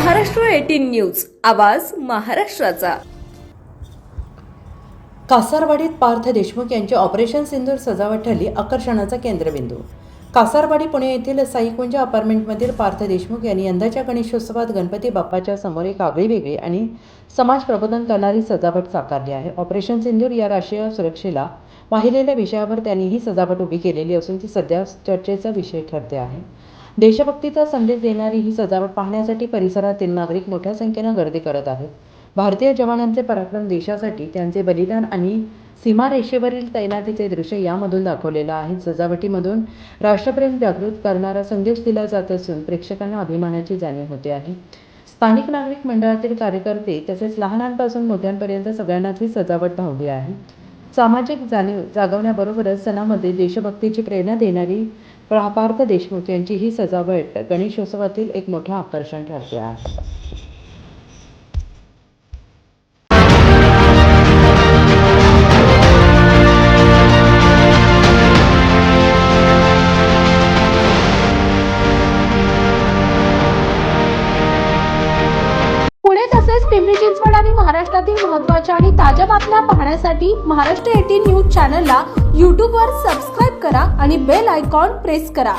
Maharashtra eighteen news. आवाज महाराष्ट्राचा. कासारवाडीत पार्थ देशमुख यांचे ऑपरेशन सिंदूर सजावट ठरली आकर्षणाचा केंद्रबिंदू. कासारवाडी पुणे येथील साईकुंज अपार्टमेंटमधील पार्थ देशमुख यांनी यंदाच्या गणेशोत्सवात गणपती बाप्पाच्या समोर एक आगळीवेगळी आणि समाज प्रबोधन करणारी सजावट साकारली आहे. ऑपरेशन सिंदूर या राष्ट्रीय सुरक्षेला वाहिलेल्या विषयावर त्यांनी ही सजावट उभी केलेली असून ती सध्या चर्चेचा विषय ठरते आहे. देशभक्तीचा संदेश देणारी ही सजावट पाहण्यासाठी परिसरातील नागरिक मोठ्या संख्येनं गर्दी करत आहेत. भारतीय जवानांचे पराक्रम देशासाठी त्यांचे बलिदान आणि सीमारेषेवरील तैनातीचे दृश्य यामधून दाखवलेलं आहे. सजावटीमधून राष्ट्रप्रेम जागृत करणारा संदेश दिला जात असून प्रेक्षकांना अभिमानाची जाणीव होते आहे. स्थानिक नागरिक मंडळातील कार्यकर्ते तसेच लहानांपासून मोठ्यांपर्यंत सगळ्यांनाच ही सजावट भावली आहे. सामाजिक जाणीव जागवण्याबरोबरच सणामध्ये देशभक्तीची प्रेरणा देणारी प्रा- पार्थ देशमुख यांची ही सजावट गणेशोत्सवातील एक मोठं आकर्षण ठरते आहे पिंपरी चिंचवड आणि महाराष्ट्रातील महत्त्वाच्या आणि ताज्या बातम्या पाहण्यासाठी महाराष्ट्र एटीन न्यूज चॅनलला यूट्यूबवर सबस्क्राईब करा आणि बेल आयकॉन प्रेस करा.